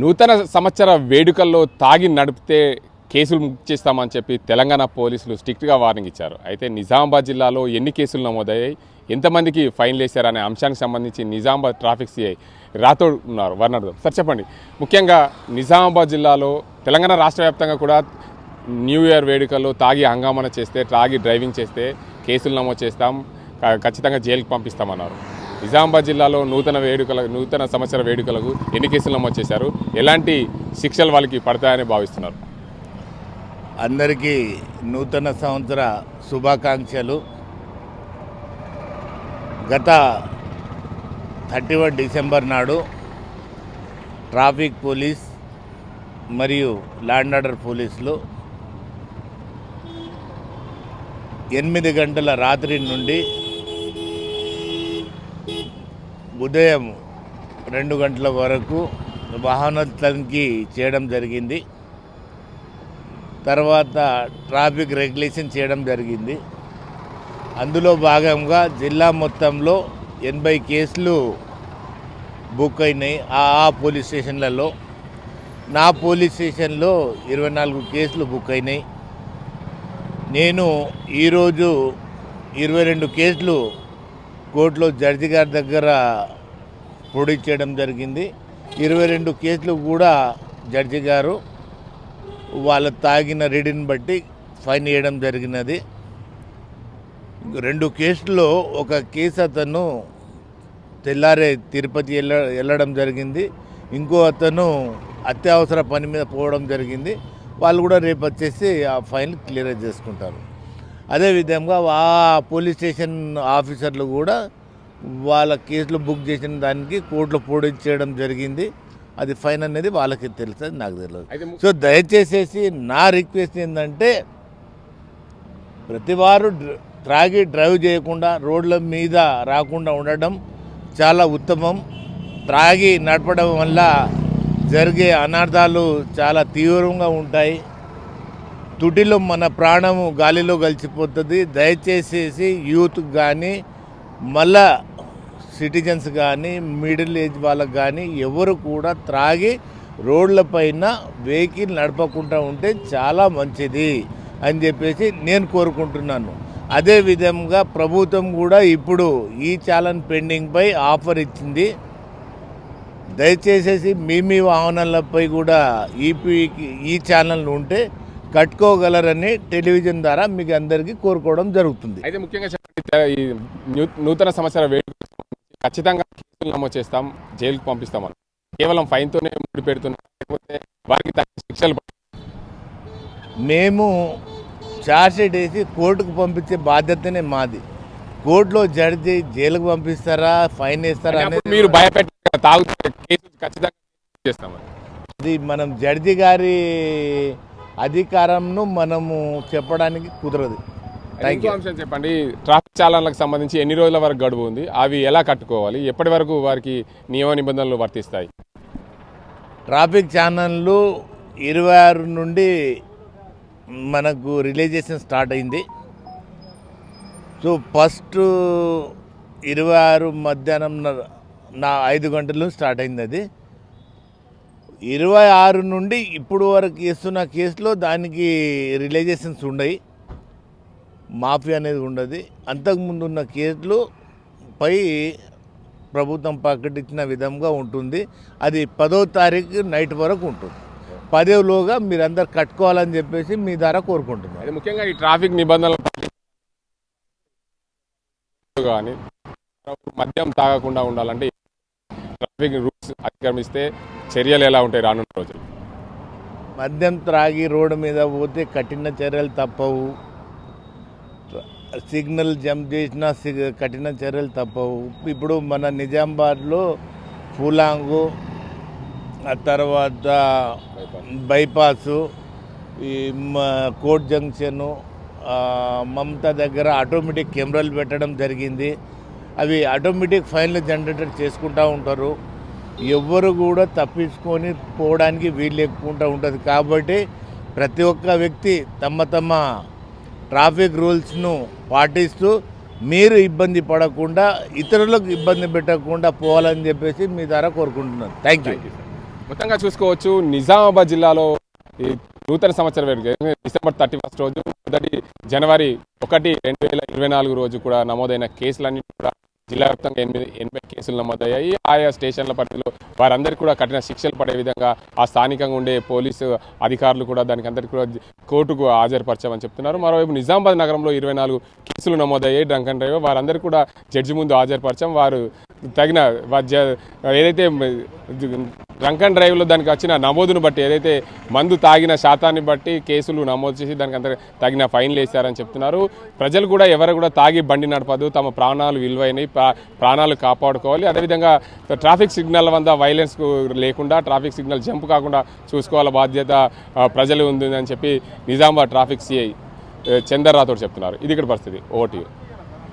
నూతన సంవత్సర వేడుకల్లో తాగి నడిపితే కేసులు ముక్తి చెప్పి తెలంగాణ పోలీసులు స్ట్రిక్ట్గా వార్నింగ్ ఇచ్చారు. అయితే నిజామాబాద్ జిల్లాలో ఎన్ని కేసులు నమోదయ్యాయి? ఎంతమందికి ఫైన్లు వేశారనే అంశానికి సంబంధించి నిజామాబాద్ ట్రాఫిక్ సిఐ రాథోడ్ ఉన్నారు. వారిని సార్ చెప్పండి. ముఖ్యంగా నిజామాబాద్ జిల్లాలో తెలంగాణ రాష్ట్ర వ్యాప్తంగా కూడా న్యూ ఇయర్ వేడుకల్లో తాగి హంగామన చేస్తే తాగి డ్రైవింగ్ చేస్తే కేసులు నమోదు చేస్తాం. ఖచ్చితంగా జైలుకి పంపిస్తామన్నారు. నిజామాబాద్ జిల్లాలో నూతన వేడుకల నూతన సంవత్సర వేడుకలకు ఎన్ని కేసులు నమోదు చేశారు? ఎలాంటి శిక్షలు వాళ్ళకి పడతాయని భావిస్తున్నారు? అందరికీ నూతన సంవత్సర శుభాకాంక్షలు. గత థర్టీ వన్ డిసెంబర్ నాడు ట్రాఫిక్ పోలీస్ మరియు ల్యాండ్ ఆర్డర్ పోలీసులు ఎనిమిది గంటల రాత్రి నుండి ఉదయం రెండు గంటల వరకు వాహన తనిఖీ చేయడం జరిగింది. తర్వాత ట్రాఫిక్ రెగ్యులేషన్ చేయడం జరిగింది. అందులో భాగంగా జిల్లా మొత్తంలో ఎనభై కేసులు బుక్ అయినాయి ఆ ఆ పోలీస్ స్టేషన్లలో. నా పోలీస్ స్టేషన్లో ఇరవై నాలుగు కేసులు బుక్ అయినాయి. నేను ఈరోజు ఇరవై రెండు కేసులు కోర్టులో జడ్జి గారి దగ్గర ప్రొడ్యూస్ చేయడం జరిగింది. ఇరవై రెండు కేసులు కూడా జడ్జి గారు వాళ్ళ తాగిన రీడిని బట్టి ఫైన్ వేయడం జరిగినది. రెండు కేసుల్లో ఒక కేసు అతను తెల్లారే తిరుపతి వెళ్ళ వెళ్ళడం జరిగింది. ఇంకో అతను అత్యవసర పని మీద పోవడం జరిగింది. వాళ్ళు కూడా రేపు వచ్చేసి ఆ ఫైన్ క్లియర్ చేసుకుంటారు. అదేవిధంగా ఆ పోలీస్ స్టేషన్ ఆఫీసర్లు కూడా వాళ్ళ కేసులు బుక్ చేసిన దానికి కోర్టులో పోటీ చేయడం జరిగింది. అది ఫైన్ అనేది వాళ్ళకి తెలుస్తుంది నాకు తెలియదు సో దయచేసేసి నా రిక్వెస్ట్ ఏంటంటే ప్రతివారు డ్ర- త్రాగి డ్రైవ్ చేయకుండా రోడ్ల మీద రాకుండా ఉండడం చాలా ఉత్తమం. త్రాగి నడపడం వల్ల జరిగే అనర్థాలు చాలా తీవ్రంగా ఉంటాయి. తుటిలో మన ప్రాణము గాలిలో కలిసిపోతుంది. దయచేసేసి యూత్ కానీ మళ్ళా సిటిజన్స్ కానీ మిడిల్ ఏజ్ వాళ్ళకి కానీ ఎవరు కూడా త్రాగి రోడ్లపైన వెహికల్ నడపకుండా ఉంటే చాలా మంచిది అని చెప్పేసి నేను కోరుకుంటున్నాను. అదే విధంగా ప్రభుత్వం కూడా ఇప్పుడు ఈ చాలన్ పెండింగ్పై ఆఫర్ ఇచ్చింది. దయచేసేసి మీ మీ వాహనాలపై కూడా ఈపీ ఈ ఛానల్ ఉంటే కట్టుకోగలరని టెలివిజన్ ద్వారా మీకు అందరికీ కోరుకోవడం జరుగుతుంది. అయితే ముఖ్యంగా ఈ నూతన సంవత్సర సంబంధించి ఖచ్చితంగా కేసులు నమోదు చేస్తాం జైలుకి పంపిస్తామని కేవలం ఫైన్తోనే ముడి పెడుతున్నాం లేకపోతే వారికి తగిన శిక్షలు మేము ఛార్జ్షీట్ వేసి కోర్టుకు పంపించే బాధ్యతనే మాది. కోర్టులో జడ్జి జైలుకు పంపిస్తారా ఫైన్ వేస్తారా అనేది మీరు భయపెట్టి తాగుతే కేసు ఖచ్చితంగా చేస్తామని అది మనం జడ్జి గారి అధికారంను మనము చెప్పడానికి కుదరదు. ఇంకో అంశం చెప్పండి. ట్రాఫిక్ చాలన్లకు సంబంధించి ఎన్ని రోజుల వరకు గడువు ఉంది? అవి ఎలా కట్టుకోవాలి? ఎప్పటి వరకు వారికి నియమ నిబంధనలు వర్తిస్తాయి? ట్రాఫిక్ ఛానళ్ళు ఇరవై ఆరు నుండి మనకు రిలీజేషన్ స్టార్ట్ అయింది. సో ఫస్ట్ ఇరవై ఆరు మధ్యాహ్నం న- నా ఐదు గంటలు స్టార్ట్ అయింది అది. ఇరవై ఆరు నుండి ఇప్పుడు వరకు ఇస్తున్న కేసులో దానికి రిలైజేషన్స్ ఉండయి. మాఫీ అనేది ఉండదు. అంతకుముందు ఉన్న కేసులు పై ప్రభుత్వం ప్రకటించిన విధంగా ఉంటుంది. అది పదో తారీఖు నైట్ వరకు ఉంటుంది. పదేలోగా మీరందరు కట్టుకోవాలని చెప్పేసి మీ ద్వారా కోరుకుంటున్నారు ముఖ్యంగా ఈ ట్రాఫిక్ నిబంధనలు కానీ మద్యం తాగకుండా ఉండాలంటే ట్రాఫిక్ రూల్స్ అతిక్రమిస్తే చర్యలు ఎలా ఉంటాయి రానున్న రోజులు మద్యం త్రాగి రోడ్డు మీద పోతే కఠిన చర్యలు తప్పవు. సిగ్నల్ జంప్ చేసినా సిగ్- కఠిన చర్యలు తప్పవు. ఇప్పుడు మన నిజామాబాద్లో పూలాంగు ఆ తర్వాత బైపాసు ఈ మ- కోట్ జంక్షను మమతా దగ్గర ఆటోమేటిక్ కెమెరాలు పెట్టడం జరిగింది. అవి ఆటోమేటిక్ ఫైన్లు జనరేటర్ చేసుకుంటూ ఉంటారు. ఎవ్వరు కూడా తప్పించుకొని పోవడానికి వీలు లేకుండా ఉంటుంది. కాబట్టి ప్రతి ఒక్క వ్యక్తి తమ తమ ట్రాఫిక్ రూల్స్ను పాటిస్తూ మీరు ఇబ్బంది పడకుండా ఇతరులకు ఇబ్బంది పెట్టకుండా పోవాలని చెప్పేసి మీ ద్వారా కోరుకుంటున్నాను. థ్యాంక్ యూ మొత్తంగా చూసుకోవచ్చు నిజామాబాద్ జిల్లాలో ఈ నూతన సంవత్సర వేడుక డిసెంబర్ థర్టీ ఫస్ట్ రోజు మొదటి జనవరి ఒకటి రెండు వేల ఇరవై నాలుగు రోజు కూడా నమోదైన కేసులన్నీ కూడా జిల్లా వ్యాప్తంగా ఎనిమిది ఎనభై కేసులు నమోదయ్యాయి. ఆయా స్టేషన్ల పరిధిలో వారందరికీ కూడా కఠిన శిక్షలు పడే విధంగా ఆ స్థానికంగా ఉండే పోలీసు అధికారులు కూడా దానికి అందరికీ కూడా కోర్టుకు హాజరుపరచామని చెప్తున్నారు. మరోవైపు నిజామాబాద్ నగరంలో ఇరవై నాలుగు కేసులు నమోదయ్యాయి. డ్రంక్ అండ్ డ్రైవర్ వారందరూ కూడా జడ్జి ముందు హాజరుపరచాం. వారు తగిన ఏదైతే డ్రంక్ అండ్ డ్రైవ్లో దానికి వచ్చిన నమోదును బట్టి ఏదైతే మందు తాగిన శాతాన్ని బట్టి కేసులు నమోదు చేసి దానికి అంత తగిన ఫైన్లు వేశారని చెప్తున్నారు. ప్రజలు కూడా ఎవరు కూడా తాగి బండి నడపదు తమ ప్రాణాలు విలువైనవి ప్రా- ప్రాణాలు కాపాడుకోవాలి. అదేవిధంగా ట్రాఫిక్ సిగ్నల్ వద్ద వైలెన్స్ లేకుండా ట్రాఫిక్ సిగ్నల్ జంప్ కాకుండా చూసుకోవాల బాధ్యత ప్రజలు ఉంది అని చెప్పి నిజామాబాద్ ట్రాఫిక్ సిఐ చందర్ రాథోడ్ చెప్తున్నారు. ఇది ఇక్కడ పరిస్థితి. ఓటీ